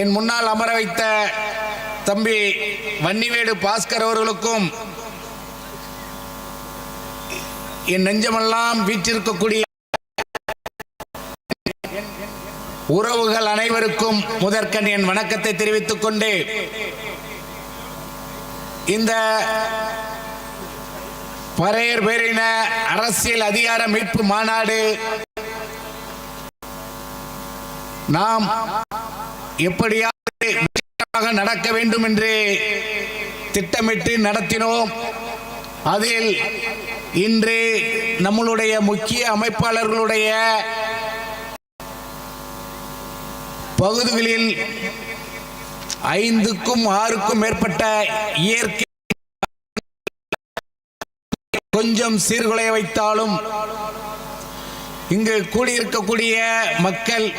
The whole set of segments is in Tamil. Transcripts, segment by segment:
என் முன்னால் அமர வைத்த தம்பி வன்னிவேடு பாஸ்கர் அவர்களுக்கும் என் நெஞ்சமெல்லாம் வீற்றிருக்கக்கூடிய உறவுகள் அனைவருக்கும் முதற்கண் என் வணக்கத்தை தெரிவித்துக் கொண்டு இந்த பறையர் பேரின அரசியல் அதிகார மீட்பு மாநாடு நாம் எப்படியாவது நடக்க வேண்டும் என்று திட்டமிட்டு நடத்தினோம். அதில் இன்று நம்மளுடைய முக்கிய அமைப்பாளர்களுடைய பகுதிகளில் ஐந்துக்கும் ஆறுக்கும் மேற்பட்ட இயற்கை கொஞ்சம் சீர்குலைய வைத்தாலும் இங்கு கூடியிருக்கக்கூடிய மக்கள்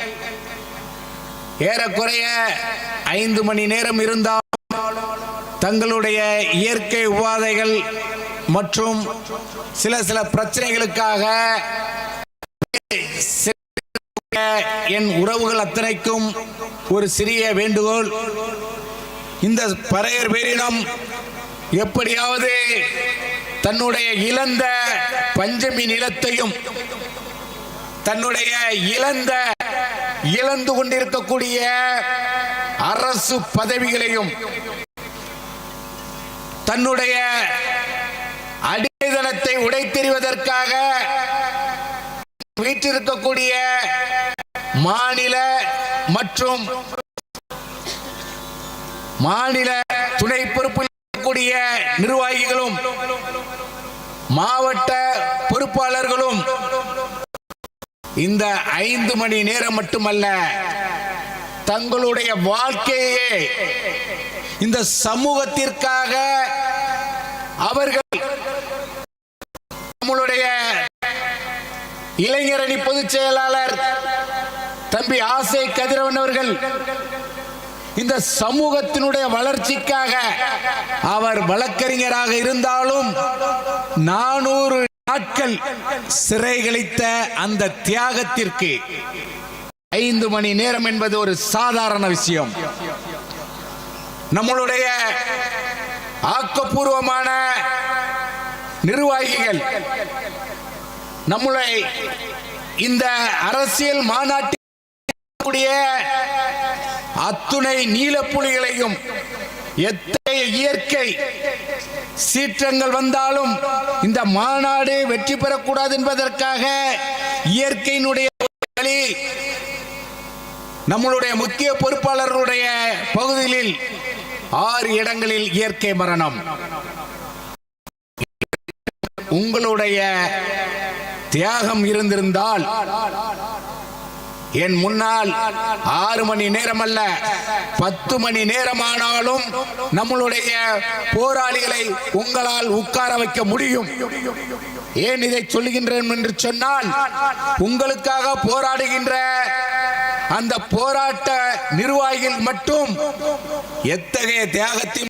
ஏறக்குறைய ஐந்து மணி நேரம் இருந்தால் தங்களுடைய இயற்கை உபாதைகள் மற்றும் சில சில பிரச்சனைகளுக்காக என் உறவுகள் அத்தனைக்கும் ஒரு சிறிய வேண்டுகோள். இந்த பறையர் பேரினம் எப்படியாவது தன்னுடைய இழந்த பஞ்சமி நிலத்தையும் தன்னுடைய இழந்த இழந்து கொண்டிருக்கக்கூடிய அரசு பதவிகளையும் தன்னுடைய அடித்தளத்தை உடைத்தெறிவதற்காக வீற்றிருக்கக்கூடிய மாநில மற்றும் மாநில துணை பொறுப்பில் இருக்கக்கூடிய நிர்வாகிகளும் மாவட்ட இந்த ஐந்து மணி நேரம் மட்டுமல்ல தங்களுடைய வாழ்க்கையே இந்த சமூகத்திற்காக அவர்கள் நம்மளுடைய இளைஞரணி பொதுச் செயலாளர் தம்பி ஆசை கதிரவன் அவர்கள் இந்த சமூகத்தினுடைய வளர்ச்சிக்காக அவர் வழக்கறிஞராக இருந்தாலும் நானூறு நாட்கள் சிறை கழித்த அந்த தியாகத்திற்கு ஐந்து மணி நேரம் என்பது ஒரு சாதாரண விஷயம். நம்மளுடைய ஆக்கப்பூர்வமான நிர்வாகிகள் நம்மளை இந்த அரசியல் மாநாட்டில் அத்துணை நீலப்புலிகளையும் எத்தகைய இயற்கை. சீற்றங்கள் வந்தாலும் இந்த மாநாடு வெற்றி பெறக்கூடாது என்பதற்காக இயற்கையினுடைய வழி நம்மளுடைய முக்கிய பொறுப்பாளர்களுடைய பகுதிகளில் ஆறு இடங்களில் இயற்கை மரணம். உங்களுடைய தியாகம் இருந்திருந்தால் என் முன்னால் ஆறு மணி நேரம் அல்ல பத்து மணி நேரமானாலும் நம்மளுடைய போராளிகளை உங்களால் உட்கார வைக்க முடியும். ஏன் இதை சொல்லுகின்றேன் என்று சொன்னால் உங்களுக்காக போராடுகின்ற அந்த போராட்ட நிர்வாகிகள் மட்டும் எத்தகைய தியாகத்தையும்